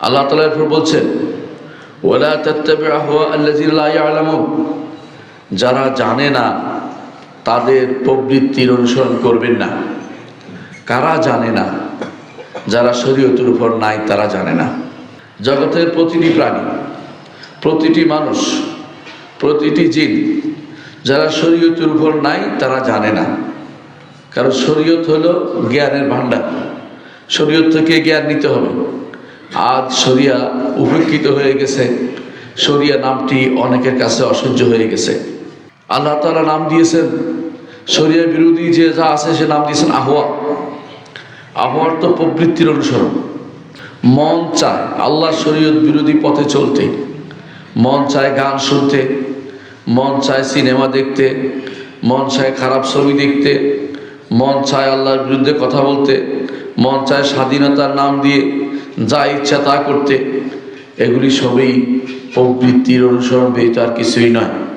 আল্লাহ তালা বলছেন ওলা তত্ত্বে আল্লাহ যারা জানে না, তাদের প্রবৃত্তির অনুসরণ করবেন না। কারা জানে না? যারা শরীয়তের উপর নাই, তারা জানে না। জগতের প্রতিটি প্রাণী, প্রতিটি মানুষ, প্রতিটি জিন, যারা শরীয়তের উপর নাই, তারা জানে না। কারণ শরীয়ত হলো জ্ঞানের ভাণ্ডার। শরীয়ত থেকে জ্ঞান নিতে হবে। আজ শরিয়া উপেক্ষিত হয়ে গেছে। শরিয়া নামটি অনেকের কাছে অসহ্য হয়ে গেছে। আল্লাহ তালা নাম দিয়েছেন, শরিয়া বিরোধী যে যা আছে সে নাম দিয়েছেন আহ্বা আহ্বার তো প্রবৃত্তির অনুসরণ। মন চায় আল্লাহ শরীয়ত বিরোধী পথে চলতে। মন চায় গান শুনতে। মন চায় সিনেমা দেখতে। মন চায় খারাপ ছবি দেখতে। মন চায় আল্লাহর বিরুদ্ধে কথা বলতে। মন চায় স্বাধীনতার নাম দিয়ে যা ইচ্ছা তা করতে এগুলি সবই প্রবৃত্তির অনুসরণ ব্যতীত আর কিছুই নয়।